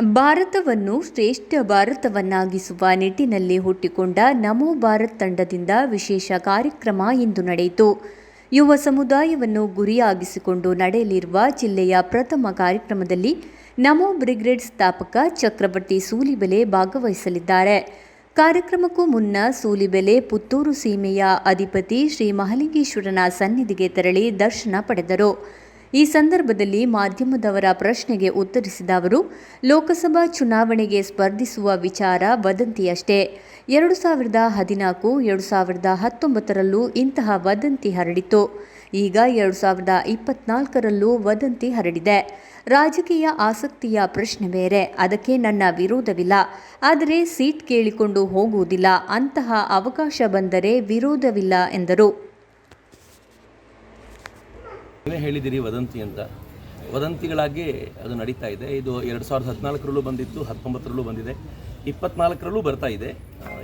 ಭಾರತವನ್ನು ಶ್ರೇಷ್ಠ ಭಾರತವನ್ನಾಗಿಸುವ ನಿಟ್ಟಿನಲ್ಲಿ ಹುಟ್ಟಿಕೊಂಡ ನಮೋ ಭಾರತ್ ತಂಡದಿಂದ ವಿಶೇಷ ಕಾರ್ಯಕ್ರಮ ಇಂದು ನಡೆಯಿತು. ಯುವ ಸಮುದಾಯವನ್ನು ಗುರಿಯಾಗಿಸಿಕೊಂಡು ನಡೆಯಲಿರುವ ಜಿಲ್ಲೆಯ ಪ್ರಥಮ ಕಾರ್ಯಕ್ರಮದಲ್ಲಿ ನಮೋ ಬ್ರಿಗೇಡ್ ಸ್ಥಾಪಕ ಚಕ್ರವರ್ತಿ ಸೂಲಿಬೆಲೆ ಭಾಗವಹಿಸಲಿದ್ದಾರೆ. ಕಾರ್ಯಕ್ರಮಕ್ಕೂ ಮುನ್ನ ಸೂಲಿಬೆಲೆ ಪುತ್ತೂರು ಸೀಮೆಯ ಅಧಿಪತಿ ಶ್ರೀ ಮಹಲಿಂಗೇಶ್ವರನ ಸನ್ನಿಧಿಗೆ ತೆರಳಿ ದರ್ಶನ ಪಡೆದರು. ಈ ಸಂದರ್ಭದಲ್ಲಿ ಮಾಧ್ಯಮದವರ ಪ್ರಶ್ನೆಗೆ ಉತ್ತರಿಸಿದ ಅವರು, ಲೋಕಸಭಾ ಚುನಾವಣೆಗೆ ಸ್ಪರ್ಧಿಸುವ ವಿಚಾರ ವದಂತಿಯಷ್ಟೇ. ಎರಡು ಸಾವಿರದ ಹದಿನಾಲ್ಕು, ಎರಡು ಸಾವಿರದ ಹತ್ತೊಂಬತ್ತರಲ್ಲೂ ಇಂತಹ ವದಂತಿ ಹರಡಿತು ಈಗ ಎರಡು ಸಾವಿರದ ಇಪ್ಪತ್ನಾಲ್ಕರಲ್ಲೂ ವದಂತಿ ಹರಡಿದೆ. ರಾಜಕೀಯ ಆಸಕ್ತಿಯ ಪ್ರಶ್ನೆ ಬೇರೆ, ಅದಕ್ಕೆ ನನ್ನ ವಿರೋಧವಿಲ್ಲ. ಆದರೆ ಸೀಟ್ ಕೇಳಿಕೊಂಡು ಹೋಗುವುದಿಲ್ಲ, ಅಂತಹ ಅವಕಾಶ ಬಂದರೆ ವಿರೋಧವಿಲ್ಲ ಎಂದರು. ನೀವೇ ಹೇಳಿದಿರಿ ವದಂತಿ ಅಂತ. ವದಂತಿಗಳಾಗಿ ಅದು ನಡೀತಾ ಇದೆ. ಇದು ಎರಡು ಸಾವಿರದ ಹದಿನಾಲ್ಕರಲ್ಲೂ ಬಂದಿತ್ತು ಹತ್ತೊಂಬತ್ತರಲ್ಲೂ ಬಂದಿದೆ. ಇಪ್ಪತ್ನಾಲ್ಕರಲ್ಲೂ ಬರ್ತಾ ಇದೆ.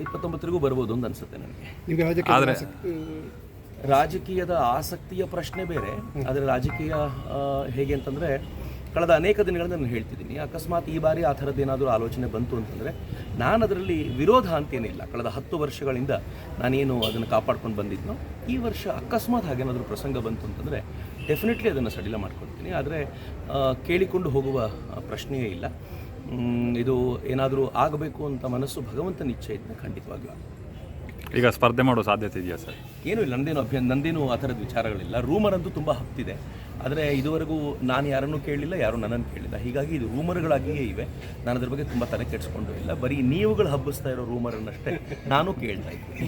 ಇಪ್ಪತ್ತೊಂಬತ್ತರಿಗೂ ಬರ್ಬೋದು ಅಂತ ಅನಿಸುತ್ತೆ ನನಗೆ. ಆದರೆ ರಾಜಕೀಯ ರಾಜಕೀಯದ ಆಸಕ್ತಿಯ ಪ್ರಶ್ನೆ ಬೇರೆ. ಆದರೆ ರಾಜಕೀಯ ಹೇಗೆ ಅಂತಂದರೆ ಕಳೆದ ಅನೇಕ ದಿನಗಳಿಂದ ನಾನು ಹೇಳ್ತಿದ್ದೀನಿ ಅಕಸ್ಮಾತ್ ಈ ಬಾರಿ ಆ ಥರದ್ದೇನಾದರೂ ಆಲೋಚನೆ ಬಂತು ಅಂತಂದರೆ ನಾನು ಅದರಲ್ಲಿ ವಿರೋಧ ಅಂತೇನಿಲ್ಲ ಕಳೆದ ಹತ್ತು ವರ್ಷಗಳಿಂದ ನಾನೇನು ಅದನ್ನು ಕಾಪಾಡ್ಕೊಂಡು ಬಂದಿದ್ನೋ ಈ ವರ್ಷ ಅಕಸ್ಮಾತ್ ಹಾಗೇನಾದರೂ ಪ್ರಸಂಗ ಬಂತು ಅಂತಂದರೆ ಡೆಫಿನೆಟ್ಲಿ ಅದನ್ನು ಸಡಿಲ ಮಾಡ್ಕೊಳ್ತೀನಿ. ಆದರೆ ಕೇಳಿಕೊಂಡು ಹೋಗುವ ಪ್ರಶ್ನೆಯೇ ಇಲ್ಲ. ಇದು ಏನಾದರೂ ಆಗಬೇಕು ಅಂತ ಮನಸ್ಸು ಭಗವಂತನ ಇಚ್ಛೆ ಇದ್ದರೆ ಖಂಡಿತವಾಗಿಯೂ. ಈಗ ಸ್ಪರ್ಧೆ ಮಾಡೋ ಸಾಧ್ಯತೆ ಇದೆಯಾ ಸರ್? ಏನೂ ಇಲ್ಲ ನಂದೇನು ಅಭ್ಯ ನಂದೇನು ಆ ಥರದ ವಿಚಾರಗಳಿಲ್ಲ. ರೂಮರ್ ಅಂತೂ ತುಂಬ ಹತ್ತಿದೆ ಆದರೆ ಇದುವರೆಗೂ ನಾನು ಯಾರನ್ನೂ ಕೇಳಲಿಲ್ಲ, ಯಾರು ನನ್ನನ್ನು ಕೇಳಿಲ್ಲ ಹೀಗಾಗಿ ಇದು ರೂಮರ್ಗಳಾಗಿಯೇ ಇವೆ. ನಾನು ಅದ್ರ ಬಗ್ಗೆ ತುಂಬ ತಲೆ ಕೆಡಿಸ್ಕೊಂಡು ಇಲ್ಲ. ಬರೀ ನೀವುಗಳು ಹಬ್ಬಿಸ್ತಾ ಇರೋ ರೂಮರನ್ನಷ್ಟೇ ನಾನು ಕೇಳ್ತಾ ಇದ್ದೀನಿ.